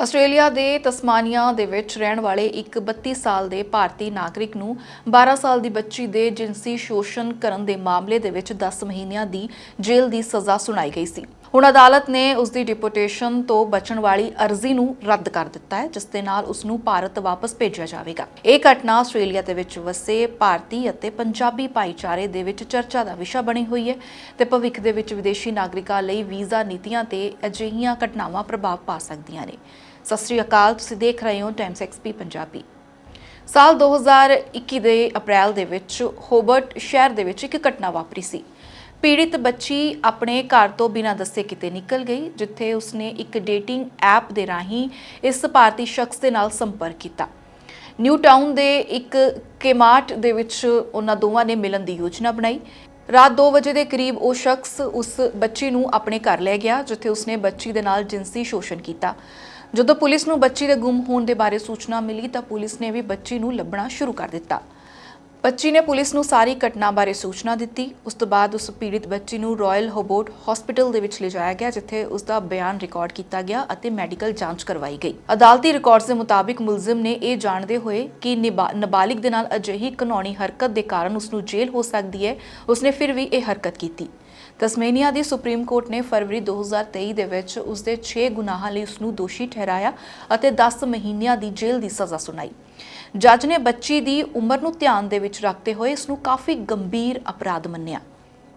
Australia ਦੇ Tasmania ਦੇ ਵਿੱਚ ਰਹਿਣ ਵਾਲੇ ਇੱਕ 32 ਸਾਲ ਦੇ ਭਾਰਤੀ ਨਾਗਰਿਕ ਨੂੰ 12 ਸਾਲ ਦੀ ਬੱਚੀ ਦੇ ਜਿਨਸੀ ਸ਼ੋਸ਼ਣ ਕਰਨ ਦੇ ਮਾਮਲੇ ਦੇ ਵਿੱਚ 10 ਮਹੀਨਿਆਂ ਦੀ ਜੇਲ੍ਹ ਦੀ ਸਜ਼ਾ ਸੁਣਾਈ ਗਈ ਸੀ। ਹੁਣ ਅਦਾਲਤ ਨੇ ਉਸ ਦੀ ਡਿਪੋਰਟੇਸ਼ਨ ਤੋਂ ਬਚਣ ਵਾਲੀ ਅਰਜ਼ੀ ਨੂੰ ਰੱਦ ਕਰ ਦਿੱਤਾ ਹੈ, ਜਿਸ ਦੇ ਨਾਲ ਉਸ ਨੂੰ ਭਾਰਤ ਵਾਪਸ ਭੇਜਿਆ ਜਾਵੇਗਾ। ਇਹ ਘਟਨਾ ਆਸਟ੍ਰੇਲੀਆ ਦੇ ਵਿੱਚ ਵਸੇ ਭਾਰਤੀ ਅਤੇ ਪੰਜਾਬੀ ਭਾਈਚਾਰੇ ਦੇ ਵਿੱਚ ਚਰਚਾ ਦਾ ਵਿਸ਼ਾ ਬਣੀ ਹੋਈ ਹੈ ਤੇ ਭਵਿੱਖ ਦੇ ਵਿੱਚ ਵਿਦੇਸ਼ੀ ਨਾਗਰਿਕਾਂ ਲਈ ਵੀਜ਼ਾ ਨੀਤੀਆਂ ਤੇ ਅਜਿਹੀਆਂ ਘਟਨਾਵਾਂ ਪ੍ਰਭਾਵ ਪਾ ਸਕਦੀਆਂ ਨੇ। ਸਤਿ ਸ੍ਰੀ ਅਕਾਲ, ਤੁਸੀਂ ਦੇਖ ਰਹੇ ਹੋ ਟਾਈਮਸ ਐਕਸਪੀ ਪੰਜਾਬੀ। ਸਾਲ 2021 ਦੇ ਅਪ੍ਰੈਲ ਦੇ ਵਿੱਚ ਹੋਬਰਟ ਸ਼ਹਿਰ ਦੇ ਵਿੱਚ ਇੱਕ ਘਟਨਾ ਵਾਪਰੀ ਸੀ। ਪੀੜਿਤ ਬੱਚੀ ਆਪਣੇ ਘਰ ਤੋਂ ਬਿਨਾਂ ਦੱਸੇ ਕਿਤੇ ਨਿਕਲ ਗਈ, ਜਿੱਥੇ ਉਸਨੇ ਇੱਕ ਡੇਟਿੰਗ ਐਪ ਦੇ ਰਾਹੀਂ ਇਸ ਭਾਰਤੀ ਸ਼ਖਸ ਦੇ ਨਾਲ ਸੰਪਰਕ ਕੀਤਾ। ਨਿਊ ਟਾਊਨ ਦੇ ਇੱਕ ਕੇਮਾਰਟ ਦੇ ਵਿੱਚ ਉਹਨਾਂ ਦੋਵਾਂ ਨੇ ਮਿਲਣ ਦੀ ਯੋਜਨਾ ਬਣਾਈ। ਰਾਤ 2 ਵਜੇ ਦੇ ਕਰੀਬ ਉਹ ਸ਼ਖਸ ਉਸ ਬੱਚੀ ਨੂੰ ਆਪਣੇ ਘਰ ਲੈ ਗਿਆ, ਜਿੱਥੇ ਉਸਨੇ ਬੱਚੀ ਦੇ ਨਾਲ ਜਿਨਸੀ ਸ਼ੋਸ਼ਣ ਕੀਤਾ। ਜਦੋਂ ਪੁਲਿਸ ਨੂੰ ਬੱਚੀ ਦੇ ਗੁੰਮ ਹੋਣ ਦੇ ਬਾਰੇ ਸੂਚਨਾ ਮਿਲੀ ਤਾਂ ਪੁਲਿਸ ਨੇ ਵੀ ਬੱਚੀ ਨੂੰ ਲੱਭਣਾ ਸ਼ੁਰੂ ਕਰ ਦਿੱਤਾ। ਬੱਚੀ ਨੇ ਪੁਲਿਸ ਨੂੰ ਸਾਰੀ ਘਟਨਾ ਬਾਰੇ ਸੂਚਨਾ ਦਿੱਤੀ। ਉਸ ਤੋਂ ਬਾਅਦ ਉਸ ਪੀੜਿਤ ਬੱਚੀ ਨੂੰ ਰਾਇਲ ਹੋਬੋਟ ਹਸਪੀਟਲ ਦੇ ਵਿੱਚ ਲਿਜਾਇਆ ਗਿਆ, ਜਿੱਥੇ ਉਸ ਦਾ ਬਿਆਨ ਰਿਕਾਰਡ ਕੀਤਾ ਗਿਆ ਅਤੇ ਮੈਡੀਕਲ ਜਾਂਚ ਕਰਵਾਈ ਗਈ। ਅਦਾਲਤੀ ਰਿਕਾਰਡਸ ਦੇ ਮੁਤਾਬਿਕ ਮੁਲਜ਼ਮ ਨੇ ਇਹ ਜਾਣਦੇ ਹੋਏ ਕਿ ਨਿਬਾ- ਨਾਬਾਲਿਗ ਦੇ ਨਾਲ ਅਜਿਹੀ ਕਾਨੂੰਨੀ ਹਰਕਤ ਦੇ ਕਾਰਨ ਉਸ ਨੂੰ ਜੇਲ੍ਹ ਹੋ ਸਕਦੀ ਹੈ। ਉਸਨੇ ਫਿਰ ਵੀ ਇਹ ਹਰਕਤ ਕੀਤੀ। ਤਸਮੇਨੀਆ ਦੀ ਸੁਪਰੀਮ ਕੋਰਟ ਨੇ ਫਰਵਰੀ 2023 ਦੇ ਵਿੱਚ ਉਸ ਦੇ 6 ਗੁਨਾਹਾਂ ਲਈ ਉਸ ਨੂੰ ਦੋਸ਼ੀ ਠਹਿਰਾਇਆ ਅਤੇ 10 ਮਹੀਨਿਆਂ ਦੀ ਜੇਲ੍ਹ ਦੀ ਸਜ਼ਾ ਸੁਣਾਈ। ਜੱਜ ਨੇ ਬੱਚੀ ਦੀ ਉਮਰ ਨੂੰ ਧਿਆਨ ਦੇ ਵਿੱਚ ਰੱਖਦੇ ਹੋਏ ਇਸ ਨੂੰ ਕਾਫੀ ਗੰਭੀਰ ਅਪਰਾਧ ਮੰਨਿਆ।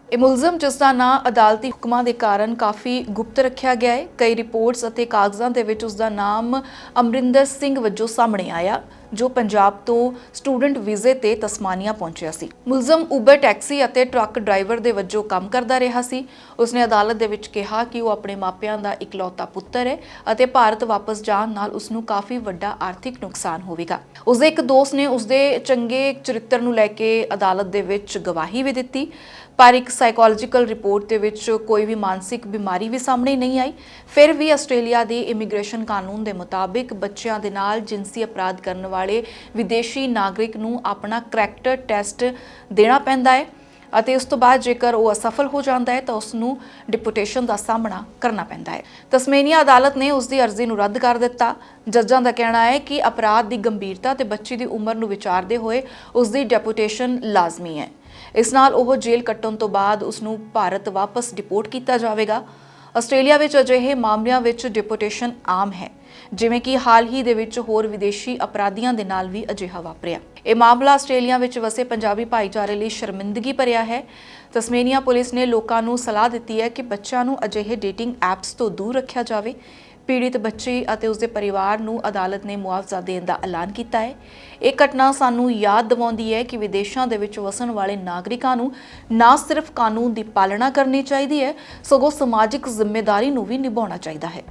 ਇਹ ਮੁਲਜ਼ਮ, ਜਿਸ ਦਾ ਨਾਂ ਅਦਾਲਤੀ ਹੁਕਮਾਂ ਦੇ ਕਾਰਨ ਕਾਫੀ ਗੁਪਤ ਰੱਖਿਆ ਗਿਆ ਹੈ, ਕਈ ਰਿਪੋਰਟਸ ਅਤੇ ਕਾਗਜ਼ਾਂ ਦੇ ਵਿੱਚ ਉਸ ਦਾ ਨਾਮ ਅਮਰਿੰਦਰ ਸਿੰਘ ਵਜੋਂ ਸਾਹਮਣੇ ਆਇਆ। ਜੋ ਪੰਜਾਬ ਤੋਂ ਸਟੂਡੈਂਟ ਵੀਜ਼ੇ ਤੇ ਤਸਮਾਨੀਆ ਪਹੁੰਚਿਆ ਸੀ। ਮੁਲਜ਼ਮ ਉਬਰ ਟੈਕਸੀ ਅਤੇ ਟਰੱਕ ਡਰਾਈਵਰ ਦੇ ਵਜੋਂ ਕੰਮ ਕਰਦਾ ਰਿਹਾ ਸੀ। ਉਸਨੇ ਅਦਾਲਤ ਦੇ ਵਿੱਚ ਕਿਹਾ ਕਿ ਉਹ ਆਪਣੇ ਮਾਪਿਆਂ ਦਾ ਇਕਲੌਤਾ ਪੁੱਤਰ ਹੈ ਅਤੇ ਭਾਰਤ ਵਾਪਸ ਜਾਣ ਨਾਲ ਉਸ ਨੂੰ ਕਾਫੀ ਵੱਡਾ ਆਰਥਿਕ ਨੁਕਸਾਨ ਹੋਵੇਗਾ। ਉਸਦੇ ਇੱਕ ਦੋਸਤ ਨੇ ਉਸਦੇ ਚੰਗੇ ਚਰਿੱਤਰ ਨੂੰ ਲੈ ਕੇ ਅਦਾਲਤ ਦੇ ਵਿੱਚ ਗਵਾਹੀ ਵੀ ਦਿੱਤੀ, ਪਰ ਇੱਕ ਸਾਈਕੋਲੋਜੀਕਲ ਰਿਪੋਰਟ ਦੇ ਵਿੱਚ ਕੋਈ ਵੀ ਮਾਨਸਿਕ ਬਿਮਾਰੀ ਵੀ ਸਾਹਮਣੇ ਨਹੀਂ ਆਈ। ਫਿਰ ਵੀ ਆਸਟ੍ਰੇਲੀਆ ਦੇ ਇਮੀਗ੍ਰੇਸ਼ਨ ਕਾਨੂੰਨ ਦੇ ਮੁਤਾਬਿਕ ਬੱਚਿਆਂ ਦੇ ਨਾਲ ਜਿਨਸੀ ਅਪਰਾਧ ਕਰਨ ਵਾਲੇ ਵਾਲੇ ਵਿਦੇਸ਼ੀ ਨਾਗਰਿਕ ਨੂੰ ਆਪਣਾ ਕਰੈਕਟਰ ਟੈਸਟ ਦੇਣਾ ਪੈਂਦਾ ਹੈ ਅਤੇ ਉਸ ਤੋਂ ਬਾਅਦ ਜੇਕਰ ਉਹ ਅਸਫਲ ਹੋ ਜਾਂਦਾ ਹੈ ਤਾਂ ਉਸ ਨੂੰ ਡਿਪੋਟੇਸ਼ਨ ਦਾ ਸਾਹਮਣਾ ਕਰਨਾ ਪੈਂਦਾ ਹੈ। ਤਸਮੇਨੀਆ ਅਦਾਲਤ ਨੇ ਉਸ ਦੀ ਅਰਜ਼ੀ ਨੂੰ ਰੱਦ ਕਰ ਦਿੱਤਾ। ਜੱਜਾਂ ਦਾ ਕਹਿਣਾ ਹੈ ਕਿ ਅਪਰਾਧ ਦੀ ਗੰਭੀਰਤਾ ਤੇ ਬੱਚੀ ਦੀ ਉਮਰ ਨੂੰ ਵਿਚਾਰਦੇ ਹੋਏ ਉਸ ਦੀ ਡਿਪੋਟੇਸ਼ਨ ਲਾਜ਼ਮੀ ਹੈ। ਇਸ ਨਾਲ ਉਹ ਜੇਲ੍ਹ ਕੱਟਣ ਤੋਂ ਬਾਅਦ ਉਸ ਨੂੰ ਭਾਰਤ ਵਾਪਸ ਡਿਪੋਰਟ ਕੀਤਾ ਜਾਵੇਗਾ। ਆਸਟ੍ਰੇਲੀਆ ਵਿੱਚ ਅਜਿਹੇ ਮਾਮਲਿਆਂ ਵਿੱਚ ਡਿਪੋਟੇਸ਼ਨ ਆਮ ਹੈ, ਜਿਵੇਂ ਕਿ ਹਾਲ ਹੀ ਦੇ ਵਿੱਚ ਹੋਰ ਵਿਦੇਸ਼ੀ ਅਪਰਾਧੀਆਂ ਦੇ ਨਾਲ ਵੀ ਅਜਿਹਾ ਵਾਪਰਿਆ। ਇਹ ਮਾਮਲਾ ਆਸਟ੍ਰੇਲੀਆ ਵਿੱਚ ਵਸੇ ਪੰਜਾਬੀ ਭਾਈਚਾਰੇ ਲਈ ਸ਼ਰਮਿੰਦਗੀ ਭਰਿਆ ਹੈ। ਤਸਮੇਨੀਆ ਪੁਲਿਸ ਨੇ ਲੋਕਾਂ ਨੂੰ ਸਲਾਹ ਦਿੱਤੀ ਹੈ ਕਿ ਬੱਚਿਆਂ ਨੂੰ ਅਜਿਹੇ ਡੇਟਿੰਗ ਐਪਸ ਤੋਂ ਦੂਰ ਰੱਖਿਆ ਜਾਵੇ। ਪੀੜਿਤ ਬੱਚੀ ਅਤੇ ਉਸਦੇ ਪਰਿਵਾਰ ਨੂੰ ਅਦਾਲਤ ਨੇ ਮੁਆਵਜ਼ਾ ਦੇਣ ਦਾ ਐਲਾਨ ਕੀਤਾ ਹੈ। ਇਹ ਘਟਨਾ ਸਾਨੂੰ ਯਾਦ ਦਿਵਾਉਂਦੀ ਹੈ ਕਿ ਵਿਦੇਸ਼ਾਂ ਦੇ ਵਿੱਚ ਵਸਣ ਵਾਲੇ ਨਾਗਰਿਕਾਂ ਨੂੰ ਨਾ ਸਿਰਫ ਕਾਨੂੰਨ ਦੀ ਪਾਲਣਾ ਕਰਨੀ ਚਾਹੀਦੀ ਹੈ, ਸਗੋਂ ਸਮਾਜਿਕ ਜ਼ਿੰਮੇਵਾਰੀ ਨੂੰ ਵੀ ਨਿਭਾਉਣਾ ਚਾਹੀਦਾ ਹੈ।